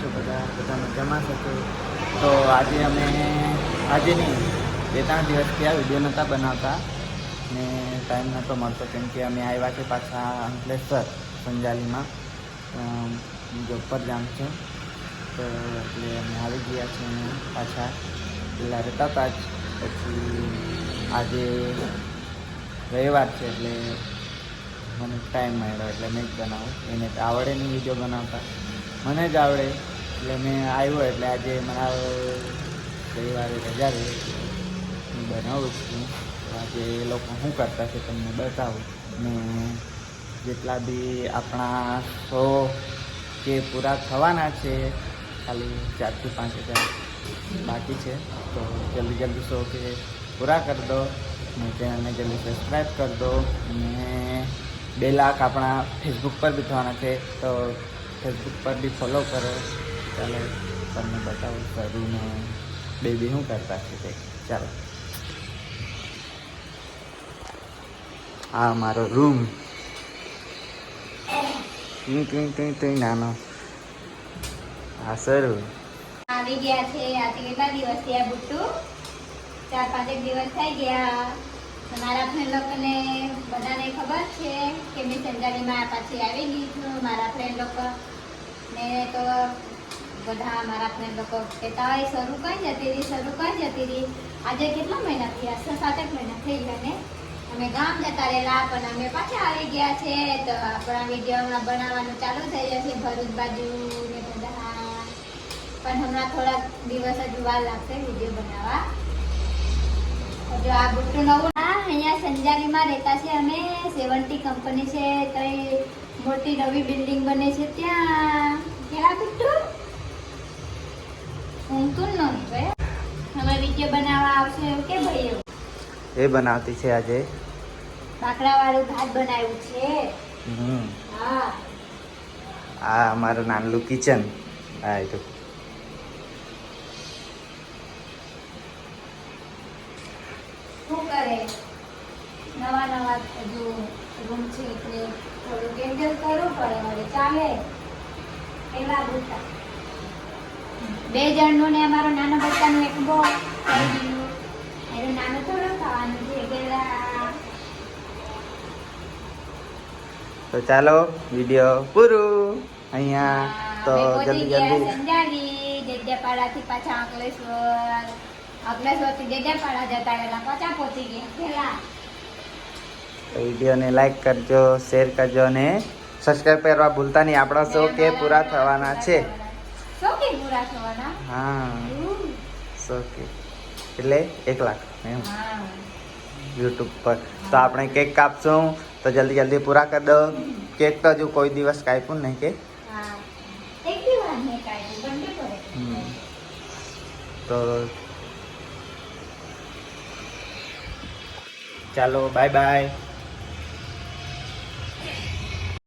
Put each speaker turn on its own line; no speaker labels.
છો બધા બધા મજામાં છો તો આજે અમે, આજે નહીં, બે ત્રણ દિવસથી આ વીડિયો નહોતા બનાવતા ને ટાઈમ નહોતો મળતો કેમ કે અમે આવ્યા છે પાછા અંકલેશ્વર, સંજાલીમાં જોબ પર જામ છે. તો એટલે અમે આવી ગયા છીએ પાછા પહેલાં રહેતા હતા જ. પછી આજે રવિવાર છે એટલે મને ટાઈમ મળ્યો એટલે મેં જ બનાવું. એને આવડે નહીં વીડિયો બનાવતા. મને જ આવડે. એટલે મેં આવ્યો એટલે આજે મારા રવિવારે રજા રહી. હું બનાવું છું. આજે એ લોકો શું કરતા છે તમને બતાવું. ને જેટલા બી આપણા શો કે પૂરા થવાના છે, ખાલી ચારથી પાંચ હજાર બાકી છે. તો જલ્દી જલ્દી શો કે પૂરા કરી દો. ને ચેનલને જલ્દી સબસ્ક્રાઈબ કરી દો. ને બે લાખ આપણા ફેસબુક પર બી થવાના છે. તો ફેસબુક પર બી ફોલો કરો. ચાલો, તમને બતાવું કરીને બેબી શું કરતા છે તે? ચાલો. આ મારો રૂમ નાનો. હા સર
આવી ગયા છે આજે કેટલા દિવસ થયા બુટ્ટુ? ચાર પાંચેક દિવસ થઈ ગયા. મારા ફ્રેન્ડ લોકોને બધાને ખબર છે કે મેં સંજાલીમાં પાછી આવી ગઈ છું. મારા ફ્રેન્ડ લોકો ને તો બધા મારા ફ્રેન્ડ લોકો કહેતા હોય શરૂ કઈ જતી રહી શરૂ કઈ જતી રહી આજે કેટલા મહિના થયા? છ સાતેક મહિના થઈ ગયા ને? અમે ગામ જતા રહેલા, પણ અમે પાછા આવી ગયા છે, તો આપણા વીડિયો બનાવવાનું ચાલુ થઈ જશે ભરૂચ બાજુ ને બધા. પણ હમણાં થોડાક દિવસ જ વાર લાગશે વીડિયો બનાવવા. જો આ બુટ્ટુ નવું હા અહીંયા સંજારીમાં રહેતા છે અમે. સેવન્ટી કંપની છે તો મોટી નવી બિલ્ડિંગ બને છે ત્યાં. કેવા બુટ્ટુ? ઊંઘતું હવે વીડિયો બનાવવા આવશે કે ભાઈ
એ બનાવતી છે આજે.
બાકડાવાળું ભાત બનાવ્યું છે.
હમ.
હા.
આ અમારું નાનલું કિચન. આ તો.
શું કરે? નવા નવા જો રૂમ છે એટલે થોડું એડજસ્ટ કરવું પડે હવે ચાલે. એવા બુટા બે જણનું ને અમારો નાનો બચ્ચાનું એક બો એનું નાનું થોડું ખાવાનું છે
તો ચાલો વીડિયો પૂરું. અહીંયા તો જલ્દી જલ્દી.
સંજાલી દેડિયાપાડાથી પાછા અંકલેશ્વર. અંકલેશ્વરથી જગ્યાપાડા જતા રહેલા પાછા પહોંચી ગયા પેલા
તો વિડીયોને લાઈક કરજો શેર કરજો અને સબસ્ક્રાઈબ કરવા ભૂલતા નહીં. આપણા શો કે પૂરા થવાના છે.
શો પૂરા થવાના?
હા.
ઉહ,
એટલે એક લાખ એમ. યુટ્યુબ પર. તો આપણે કેક કાપશું. તો જલ્દી જલ્દી પૂરા કરી દો. કેક તો હજુ કોઈ દિવસ કાપ્યું નહીં કે. તો ચાલો બાય બાય.